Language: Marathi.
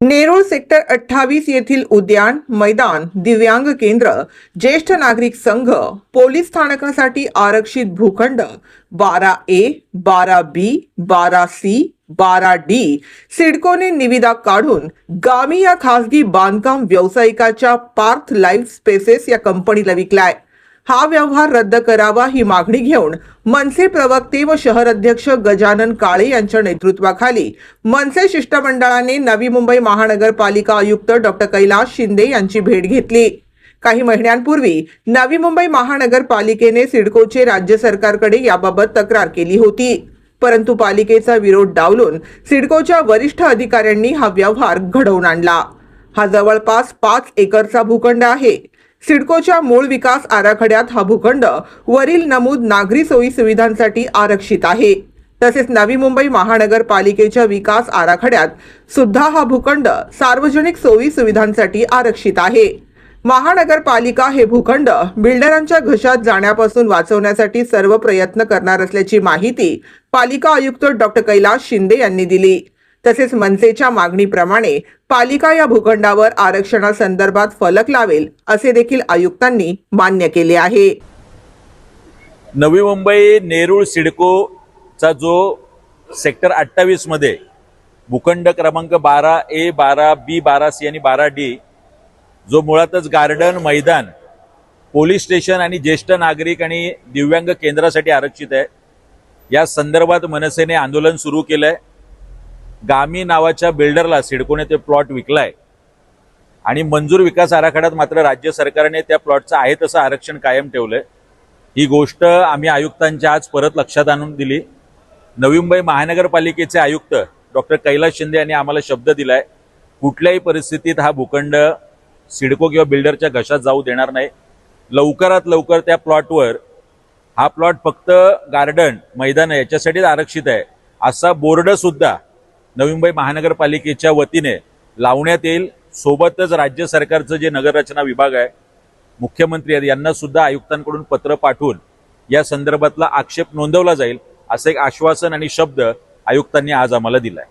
नेरूळ सेक्टर अठ्ठावीस येथील उद्यान मैदान दिव्यांग केंद्र ज्येष्ठ नागरिक संघ पोलीस स्थानकासाठी आरक्षित भूखंड बारा ए बारा बी बारा सी बारा डी सिडकोने निविदा काढून गामी या खासगी बांधकाम व्यावसायिकाच्या पार्थ लाईफ स्पेसेस या कंपनीला विकलाय. हा व्यवहार रद्द करावा ही मागणी घेऊन मनसे प्रवक्ते व शहर अध्यक्ष गजानन काळे यांच्या नेतृत्वाखाली मनसे शिष्टमंडळाने नवी मुंबई महानगरपालिका आयुक्त डॉक्टर कैलास शिंदे यांची भेट घेतली. काही महिन्यांपूर्वी नवी मुंबई महानगरपालिकेने सिडकोचे राज्य सरकारकडे याबाबत तक्रार केली होती. परंतु पालिकेचा विरोध डावलून सिडकोच्या वरिष्ठ अधिकाऱ्यांनी हा व्यवहार घडवून आणला. हा जवळपास पाच एकरचा भूखंड आहे. सिडकोच्या मूळ विकास आराखड्यात हा भूखंड वरील नमूद नागरी सोयी सुविधांसाठी आरक्षित आहे. तसेच नवी मुंबई महानगरपालिकेच्या विकास आराखड्यात सुद्धा हा भूखंड सार्वजनिक सोयी सुविधांसाठी आरक्षित आहे. महानगरपालिका हे भूखंड बिल्डरांच्या घशात जाण्यापासून वाचवण्यासाठी सर्व प्रयत्न करणार असल्याची माहिती पालिका आयुक्त डॉक्टर कैलास शिंदे यांनी दिली. तसेच मनसेच्या मागणीप्रमाणे पालिका या भूखंडावर आरक्षणासंदर्भात फलक लावेल असे देखील आयुक्तांनी मान्य केले आहे. नवी मुंबई नेरूळ सिडकोचा जो सेक्टर अठ्ठावीसमध्ये भूखंड क्रमांक बारा ए बारा बी बारा सी आणि बारा डी जो मुळातच गार्डन मैदान पोलीस स्टेशन आणि ज्येष्ठ नागरिक आणि दिव्यांग केंद्रासाठी आरक्षित आहे या संदर्भात मनसेने आंदोलन सुरू केलं आहे गामी नावाच्या बिल्डरला सिडकोने ते प्लॉट विकलाय. आणि मंजूर विकास आराखड्यात मात्र राज्य सरकारने त्या प्लॉटचं आहे तसं आरक्षण कायम ठेवलंय. ही गोष्ट आम्ही आयुक्तांच्या आज परत लक्षात आणून दिली. नवी मुंबई महानगरपालिकेचे आयुक्त डॉक्टर कैलास शिंदे यांनी आम्हाला शब्द दिलाय कुठल्याही परिस्थितीत हा भूखंड सिडको किंवा बिल्डरच्या घशात जाऊ देणार नाही. लवकरात लवकर त्या प्लॉटवर हा प्लॉट फक्त गार्डन मैदान याच्यासाठीच आरक्षित आहे. असा बोर्ड सुद्धा नवी मुंबई महानगरपालिकेच्या वतीने लावण्यात येईल. सोबतच राज्य सरकारचं जे नगररचना विभाग आहे मुख्यमंत्री आहेत यांना सुद्धा आयुक्तांकडून पत्र पाठवून या संदर्भातला आक्षेप नोंदवला जाईल असं एक आश्वासन आणि शब्द आयुक्तांनी आज आम्हाला दिलाय.